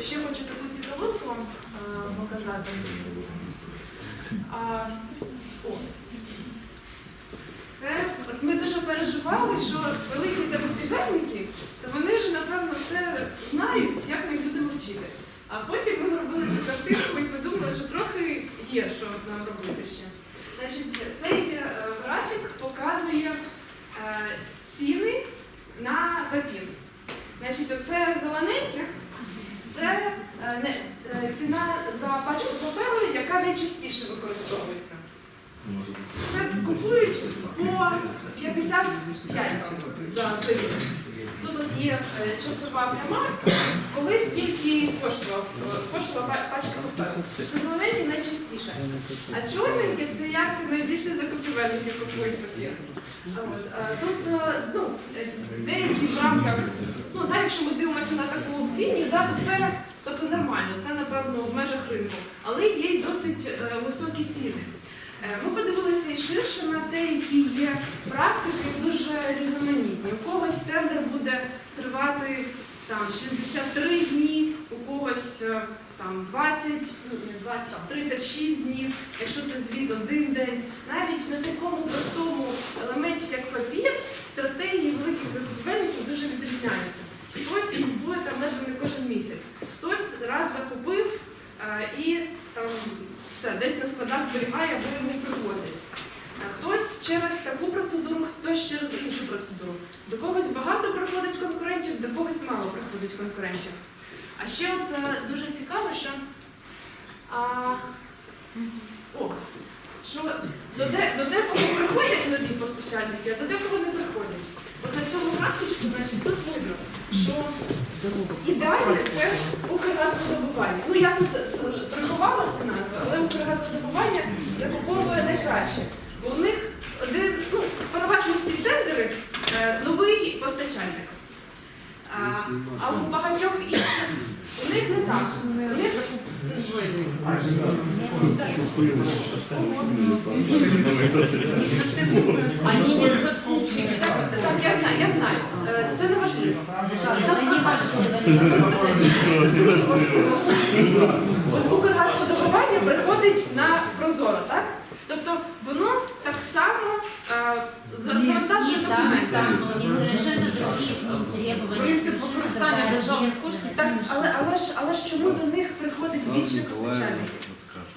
ще хочу таку цікавинку е, показати. А, о. Це от ми дуже переживали, що великі закупівельники, то вони ж напевно все знають, як ми будемо вчити. А потім ми зробили цю картинку і подумали, що трохи є, що нам робити ще. Значить, цей е, графік показує е, ціни на папір. Значить, оце зелененьке, це е, е, ціна за пачку паперу, яка найчастіше використовується. Це купують по 55 за період. Тут є е, часова пряма, коли скільки коштував, е, коштувала па- пачка паперу. Це зелененькі найчастіше. А чорненькі це як найбільше закупівельники купують папір. Е, Тут ну, деякі в рамках, ну так, якщо ми дивимося на таку лінію, да, то це тобто нормально, це напевно в межах ринку, але є й досить високі ціни. Ми ширше на те, які є практики дуже різноманітні. У когось тендер буде тривати там 63 дні, у когось е, там 20, ну, не 20, там 36 днів, якщо це звіт один день. Навіть на такому простому елементі, як папір, стратегії великих закупівельників дуже відрізняються. Хтось купує там ледве не кожен місяць, хтось раз закупив е, і там все, десь на складах зберігає або йому привозять. Через таку процедуру, хтось через іншу процедуру. До когось багато приходить конкурентів, до когось мало приходить конкурентів. А ще от е, дуже цікаво, що, а, о, що до, де, до декого приходять нові постачальники, а до декого не приходять. От на цьому графічку, значить, тут видно, що ідеально це Укргазвидобування. Ну я тут приховалася але Укргазвидобування закуповує найкраще. Бо у них один, ну, переважно всі тендери е, новий постачальник. А, а у багатьох інших у них не так. У них Они не закупщики. так, я знаю, я знаю. Е, Це не важливо. От Укргазвидобування приходить на Прозоро, так? Тобто воно так само е, за- завантажує Не так документи. Само, не совершенно. Принцип використання державних коштів. Так, але, але, ж, але ж чому до них приходить більше постачальників?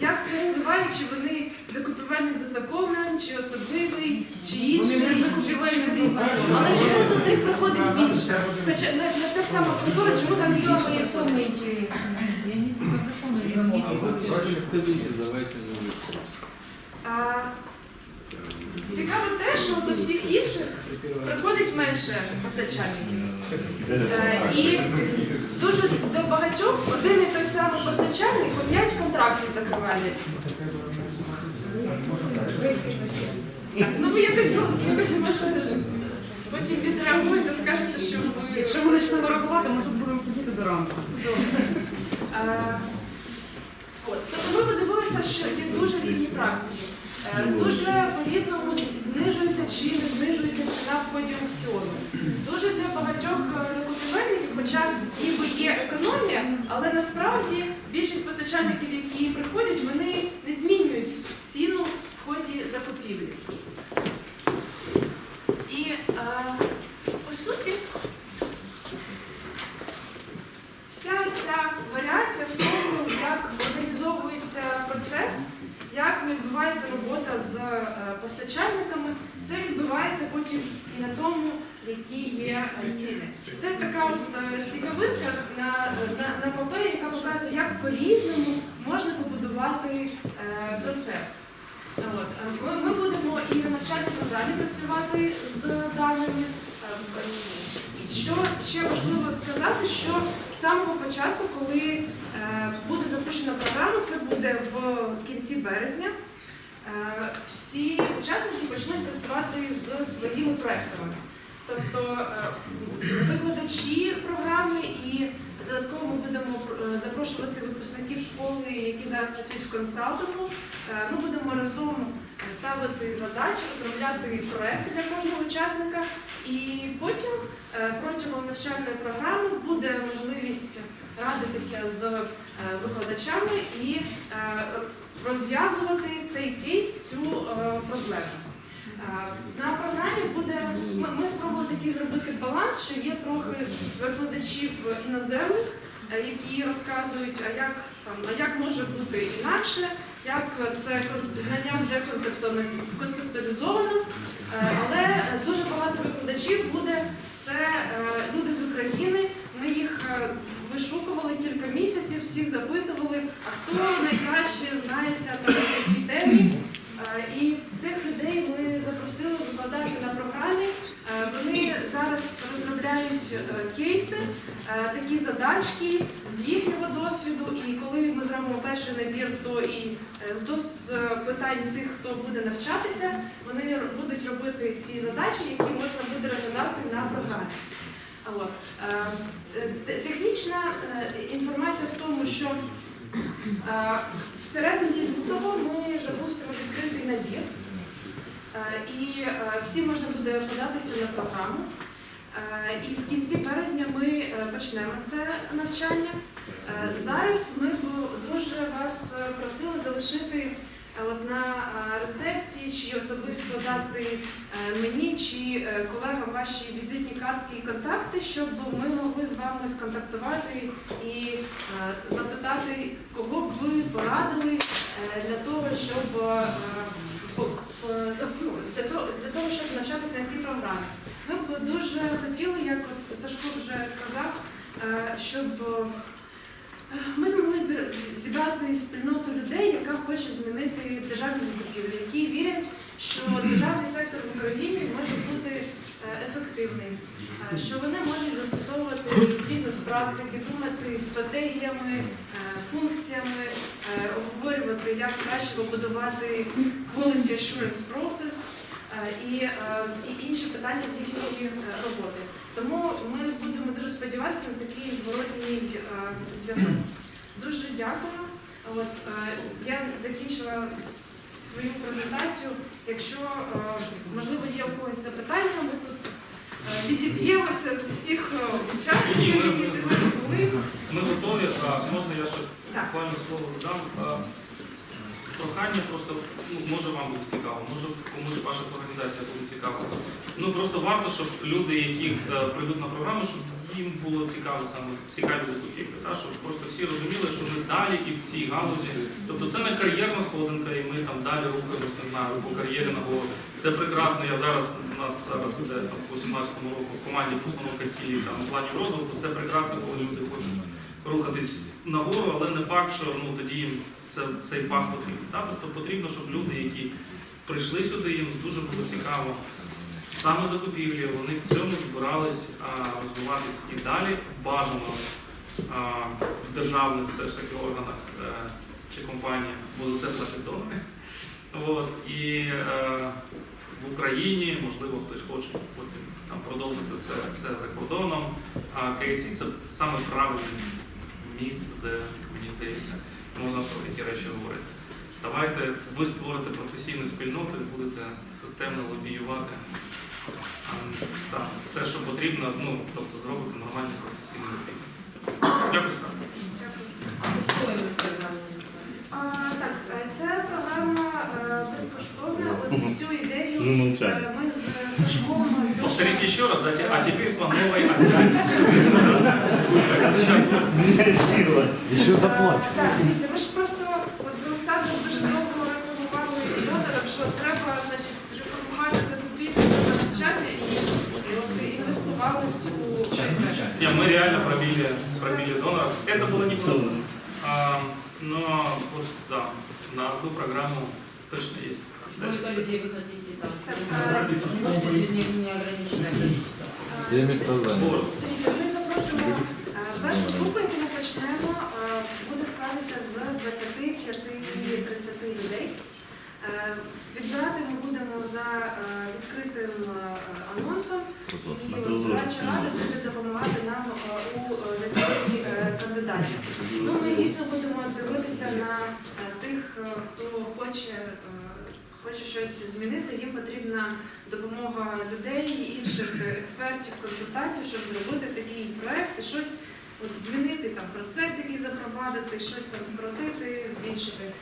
Як це впливає, чи вони закупівельник за законом, чи особливий, чи інший закупівельник за законом? Але чому до них приходить більше? Хоча не, не те саме прозоро, чому там не є своє суми? давайте не вийшло. А, Цікаво те, що до всіх інших приходить менше постачальників. Е, І дуже до багатьох один і той самий постачальник по 5 контрактів закриває. Так, ну ви якось потім відреагуєте, скажете, що ви Якщо ми почнемо рахувати, ми тут будемо сидіти до ранку. Е, От, тобто ми подивилися, що є дуже різні практики. Е, Дуже по-різному знижується чи не знижується ціна в ході аукціону. Дуже для багатьох е, закупівельників, хоча ніби є економія, але насправді більшість постачальників, які приходять, вони не змінюють ціну в ході закупівлі. І е, по суті, вся ця варіація в тому, як організовується процес, як відбувається робота з е, постачальниками, це потім і на тому, які є ціни. Це така от е, цікавинка на, на, на папері, яка показує, як по-різному можна побудувати е, процес. От. е, Ми, будемо і на навчальній програмі працювати з даними. Що ще важливо сказати, що з самого початку, коли буде запущена програма, це буде в кінці березня. Е, всі учасники почнуть працювати з своїми проектами. Тобто е, викладачі програми і додатково ми будемо е, запрошувати випускників школи, які зараз працюють в консалтингу. Ми будемо разом ставити задачі, розробляти проекти для кожного учасника. І потім протягом навчальної програми буде можливість радитися з викладачами і розв'язувати цей кейс, цю е, проблему. Е, На програмі буде ми, ми спробували такий зробити баланс, що є трохи викладачів іноземних, е, які розказують, а як там, а як може бути інакше, як це знання вже концептуалізовано. Е, Але дуже багато викладачів буде це люди з України. Ми їх вишукували кілька місяців, всіх запитували, а хто найкраще знається в такій темі. Е, І цих людей ми запросили викладати на програмі. Е, Вони зараз розробляють е, кейси, такі задачки з їхнього досвіду. І коли ми зробимо перший набір, то і з питань тих, хто буде навчатися, вони будуть робити ці задачі, які можна буде розглядати на програмі. Е, те- Технічна е, інформація в тому, що е, всередині лютого ми запустимо відкритий набір. І всі можна буде податися на програму. І в кінці березня ми почнемо це навчання. Зараз ми дуже вас просили залишити от на е, рецепції чи особисто дати е, мені чи е, колегам ваші візитні картки і контакти, щоб ми могли з вами сконтактувати і запитати, кого б ви порадили для того, щоб ну, для того, щоб навчатися на цій програмі. Ми б дуже хотіли, як от Сашко вже казав, щоб ми змогли зібрати спільноту людей, яка хоче змінити державні закупівлі, які вірять, що державний сектор в Україні може бути е, ефективним, е, що вони можуть застосовувати бізнес-практики, думати стратегіями, е, функціями, обговорювати, як краще побудувати quality assurance process і, інші питання з їхньої роботи. Тому ми будемо дуже сподіватися на такий зворотній е, зв'язок. Дуже дякую. От, е, я закінчила свою презентацію. Якщо е, можливо є у когось запитання, ми тут відіб'ємося з усіх учасників, які сьогодні були. Ми готові. А можна я ще буквально слово додам? Прохання просто, ну, може вам буде цікаво, може комусь ваша організація буде цікава. Ну просто варто, щоб люди, які е, прийдуть на програму, щоб їм було цікаво саме цікаві закупівлі, та, щоб просто всі розуміли, що ми далі і в цій галузі. Тобто це не кар'єрна сходинка, і ми там далі рухаємося, не по кар'єрі нагору. Це прекрасно. Я зараз у нас зараз іде там по 17 року в команді постановка цілі там планів розвитку. Це прекрасно, коли люди хочуть рухатись нагору, але не факт, що ну тоді їм це цей факт потрібен. Та? Тобто потрібно, щоб люди, які прийшли сюди, їм дуже було цікаво. Саме закупівлі, вони в цьому збирались а, розвиватись і далі бажано а, в державних все ж таки органах е, чи компаніях, бо це платять. От, і е, в Україні, можливо, хтось хоче потім там продовжити це, це за кордоном. А KSC це саме правильне місце, де мені здається, можна про такі речі говорити. Давайте ви створите професійну спільноту і будете системно лобіювати. а, Так, все, що потрібно, ну, тобто зробити нормальну професійну лобізм. Дякую. Дякую. Так, е, це програма е, безкоштовна. От цю ідею Ну, молчать. е, ми з Сашком дуже Повторите еще раз, дайте, а теперь по новой опять. Еще Е, заплачу. Так, дивіться, ми ж просто от з Олександром дуже довго рекламували донорам, що треба значить, реформувати закупівлю та навчання і, і от інвестували в цю систему. Не, мы реально пробили, пробили доноров. Это было непросто. А, но вот да, на одну программу точно есть. Сколько людей вы хотите там? Так, Можете без них неограниченное количество. Все места заняты. Вот. Дивіться, ми запросимо е, першу групу, яку ми почнемо, е, буде складатися з 25-30 людей. Е, Відбирати ми будемо за е, відкритим е, анонсом, і от рада буде допомагати нам е, у е, відборі е. Ну, ми дійсно будемо дивитися на е, тих, е, хто хоче, е, хоче щось змінити, їм потрібна допомога людей, інших експертів, консультантів, щоб зробити такий проект і щось от, змінити там процес, який запровадити, щось там скоротити, збільшити.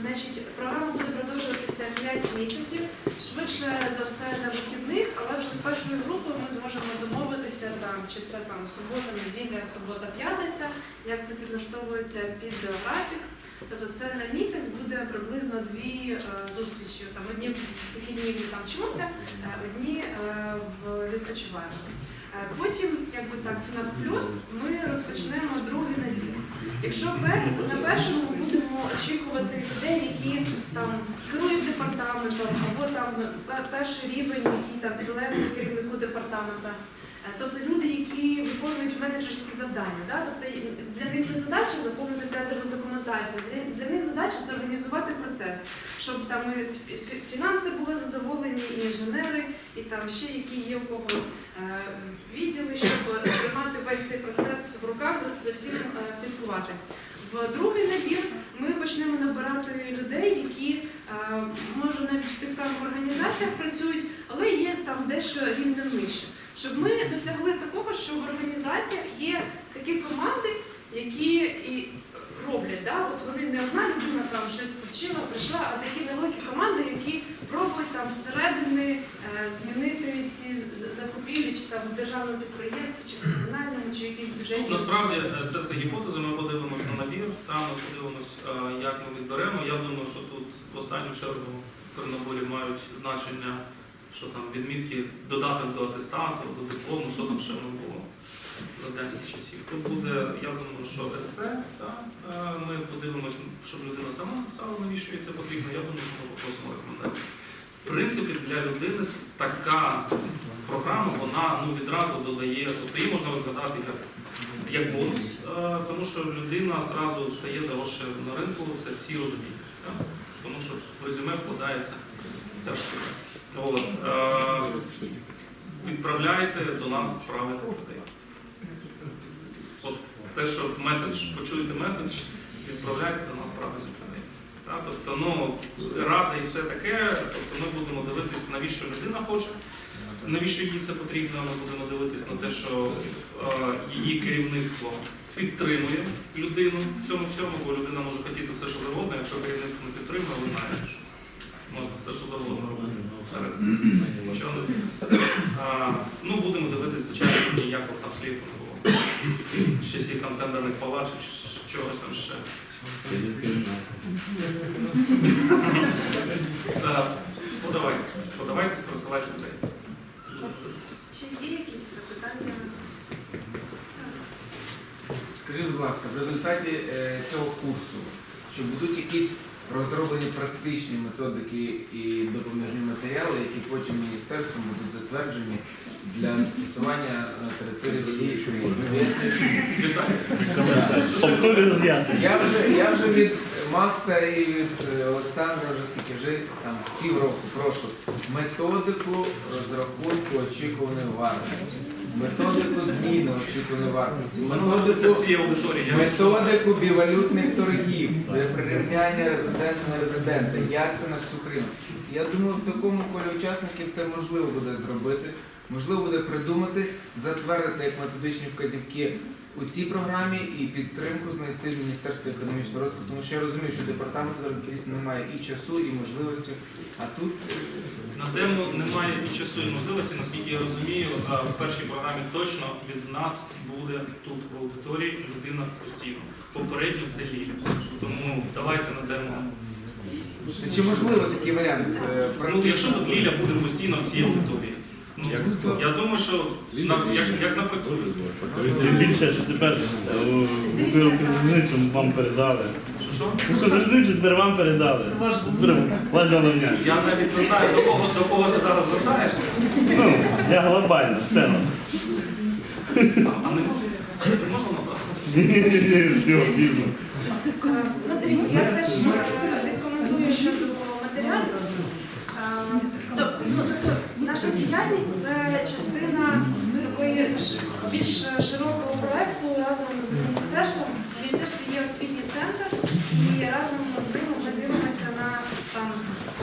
Значить, програма буде продовжуватися 5 місяців, швидше за все на вихідних, але вже з першою групою ми зможемо домовитися там, чи це там субота, неділя, субота, п'ятниця, як це підлаштовується під графік. Тобто це на місяць буде приблизно дві е, зустрічі. Там одні вихідні там вчимося, е, одні е, в- відпочиваємо. Потім, якби так, на плюс ми розпочнемо другий набір. Якщо на першому будемо очікувати людей, які там керують департаментом, або там перший рівень, який там підлеглий керівнику департамента. Е, Тобто люди, які виконують менеджерські завдання, да? тобто для них не задача заповнити тендерну документацію, для, для них задача це організувати процес, щоб там і фінанси були задоволені, і інженери, і там ще які є у кого е, відділи, щоб тримати весь цей процес в руках, за, за всім е, слідкувати. В другий набір ми почнемо набирати людей, які е, може навіть в тих самих організаціях працюють, але є там дещо рівнем нижче. Щоб ми досягли такого, що в організаціях є такі команди, які роблять. Да? От вони не одна людина там щось почила, прийшла, а такі невеликі команди, які пробують там зсередини е, змінити ці закупівлі, чи там в державному підприємстві, чи в комунальному, чи в якійсь Ну, насправді е, це все гіпотези. Ми подивимося на набір, там ми подивимося, е, як ми відберемо. Я думаю, що тут в останню чергу при наборі мають значення, що там відмітки додаток до атестату, до диплому, що там ще в нас було радянських часів. Тут буде, я думаю, що есе, так, е, ми подивимося, щоб людина сама написала, навіщо їй це потрібно. Я думаю, що ми попросимо рекомендації. В принципі, для людини така програма, вона ну, відразу додає, тобто її можна розглядати як як бонус, е, тому що людина зразу стає дорожче на ринку, це всі розуміють. так? Тому що в резюме вкладається ця штука. Е, відправляйте до нас. От те, що меседж, почуєте меседж, відправляйте до нас. Так? Тобто, ну, рада і все таке, тобто ми будемо дивитись, навіщо людина хоче, навіщо їй це потрібно, ми будемо дивитись на те, що е, її керівництво підтримує людину в цьому всьому, бо людина може хотіти все, що завгодно, якщо керівництво не підтримує, ви знаєте, що можна все, що завгодно робити всередині. Нічого не. А, ну, будемо дивитись, звичайно, ніякого там шлейфу не часів там тендерних палач, чи чогось там ще. Подавайтесь, подавайтесь, просилайте людей. Ще є якісь запитання? Скажіть, будь ласка, в результаті е, цього курсу, чи будуть якісь розроблені практичні методики і допоміжні матеріали, які потім міністерством будуть затверджені для застосування на території всієї країни? Вітаю. Повторюю роз'яснення. Я вже, я вже від Макса і від е, Олександра вже скільки вже там півроку прошу методику розрахунку очікуваної вартості, методику зміни очікуваної вартості, методику Методику бівалютних торгів, прирівняння резидента на резидента, як це на всю Крим. Я думаю, в такому колі учасників це можливо буде зробити, можливо буде придумати, затвердити як методичні вказівки у цій програмі і підтримку знайти в Міністерстві економічного розвитку, тому що я розумію, що департамент зараз дійсно немає і часу, і можливості. А тут На тему немає і часу і можливості, наскільки я розумію, а в першій програмі точно від нас буде тут в аудиторії людина постійно. Попередньо це Ліля. Тому давайте надамо. чи можливо такий варіант? е, Ну, якщо тут Ліля буде постійно в цій аудиторії. Ну, я думаю, що на, як, як напрацює. Тим більше, що тепер е, Укрзалізницю вам передали. Що що? Укрзалізницю тепер вам передали. Це ваш ваш. Я навіть не знаю, до кого, до кого ти зараз звертаєшся. Ну, я глобально, в цілому. А не не можна назад? Всього пізно. Е, Ну, дивіться, я теж е, відкоментую щодо матеріалів. Е, то- ну, тобто, Наша діяльність це частина такої більш широкого проекту разом з міністерством. В міністерстві є освітній центр, І разом з ним ми дивимося на там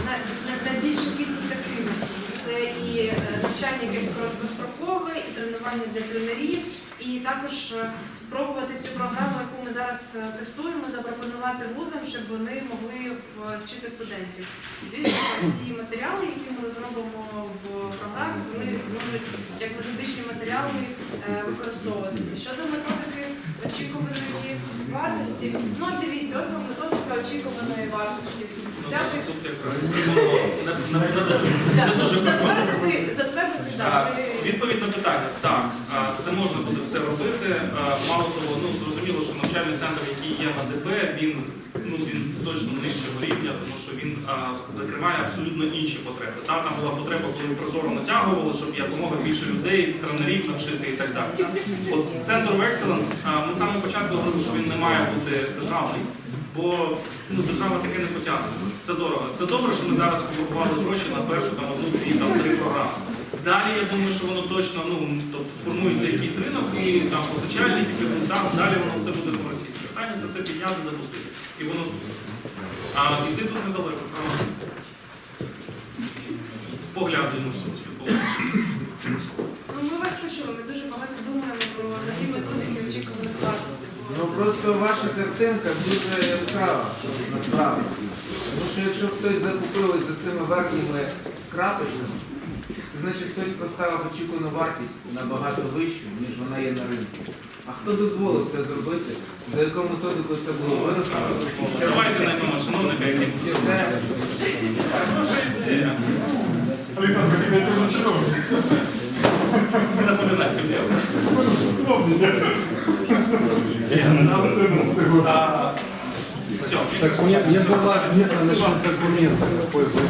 на, на, на більшу кількість активності. Це і е, навчання якесь короткострокове, і тренування для тренерів, і також е, спробувати цю програму, яку ми зараз е, тестуємо, запропонувати вузам, щоб вони могли вчити студентів. Звісно, всі матеріали, які ми розробимо в програмі, вони зможуть як методичні матеріали е, використовуватися. Щодо методики очікуваної вартості, ну от дивіться, от вам методика очікуваної вартості. Взяти затвердити, затвердити, так. Відповідь на питання. Так, це можна буде все робити. Мало того, ну зрозуміло, що навчальний центр, який є на ДБ, він ну він точно нижчого рівня, тому що він а, закриває абсолютно інші потреби. Та, там була потреба, коли прозоро натягували, щоб якомога більше людей, тренерів навчити і так далі. От центр of Excellence, а, ми з самого початку говорили, що він не має бути державний. Бо ну, держава таке не потягне. Це дорого. Це добре, що ми зараз побудували гроші на першу там одну там три програми. Далі я думаю, що воно точно ну тобто сформується якийсь ринок і там постачальники там далі воно все буде комерційне. Питання це все підняти, запустити. І воно тут. А йти тут недалеко, правда. Поглядуємо Ну, ми вас почули, ми дуже багато думаємо про нові методики очікуваних вартостей. Ну просто ваша картинка дуже яскрава насправді. Тому що якщо хтось закупив ось за цими верхніми крапочками, це значить хтось поставив очікувану вартість набагато вищу, ніж вона є на ринку. А хто дозволив це зробити? За якою методикою це було вироблено? Давайте наймемо шановника, який це хороша ідея. Олександр, не розчарований. Не напоминай цю ідею. А, Все. Так мне, не было нет насчет документа. Какой вы